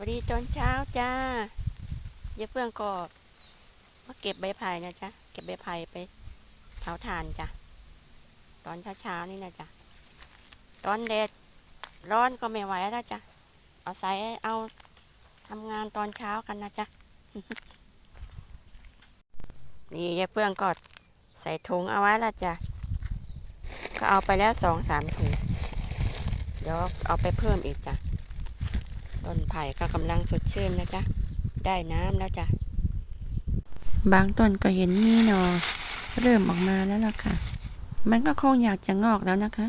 วัสดีตอนเช้าจ้าเยาเพื่อนก็มาเก็บใบไผ่นะจ๊ะ เก็บใบไผ่ไปเผาถ่านจ้ะ ตอนเช้าๆนี่นะจ๊ะ ตอนแดดร้อนก็ไม่ไหวแล้วจ้ะ เอาใส่เอาทำงานตอนเช้ากันนะจ๊ะ นี่ยายเพื่อนก็ใส่ถุงเอาไว้แล้วจ้ะ ก็เอาไปแล้วสองสามถุง เดี๋ยวเอาไปเพิ่มอีกจ้ะ ต้นไผ่ก็กำลังสดชื่นนะจ๊ะ ได้น้ำแล้วจ้ะ บางต้นก็เห็นนี่หนอเริ่มออกมาแล้วล่ะค่ะ มันก็คงอยากจะงอกแล้วนะคะ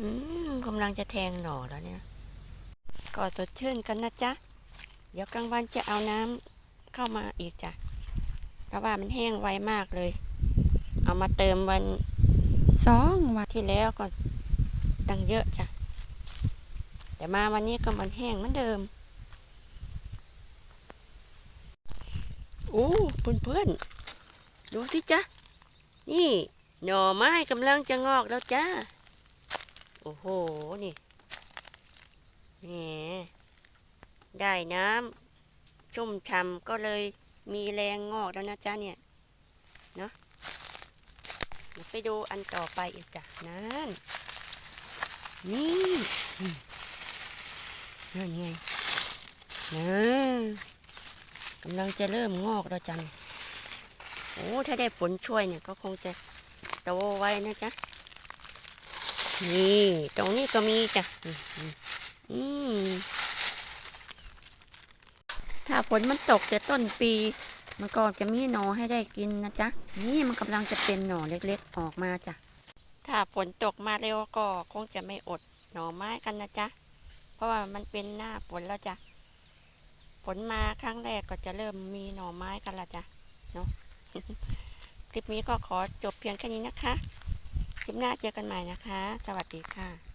อืมกำลังจะแทงหน่อแล้วเนี่ย ก็สดชื่นกันนะจ๊ะ เดี๋ยวกลางวันจะเอาน้ำเข้ามาอีกจ้ะ เพราะว่ามันแห้งไวมากเลย เอามาเติมวันสองวันที่แล้วก็ตั้งเยอะจ้ะ แต่มาวันนี้ก็มันแห้งเหมือนเดิมโอ้เพื่อนเพื่อนๆดูสิจ๊ะ นี่ หน่อไม้กำลังจะงอกแล้วจ้า โอ้โห นี่แหมได้น้ำชุ่มฉ่ำก็เลยมีแรงงอกแล้วนะจ๊ะเนี่ย เนาะไปดูอันต่อไปอีกจ้ะนั่นนี่ นั่นไงเออกำลังจะเริ่มงอกแล้วจันโอ้ถ้าได้ฝนช่วยเนี่ยก็คงจะโตไว้นะจ๊ะนี่ตรงนี้ก็มีจ้ะอืมถ้าฝนมันตกแต่ต้นปีมันก็จะมีหน่อให้ได้กินนะจ๊ะ นี่มันกำลังจะเป็นหน่อเล็กๆออกมาจ้ะ ถ้าฝนตกมาเร็วก็คงจะไม่อดหน่อไม้กันนะจ๊ะ เพราะว่ามันเป็นหน้าฝนแล้วจ้ะฝนมาครั้งแรกก็จะเริ่มมีหน่อไม้กันละจ้ะเนาะคลิปนี้ก็ขอจบเพียงแค่นี้นะคะ คลิปหน้าเจอกันใหม่นะคะ สวัสดีค่ะ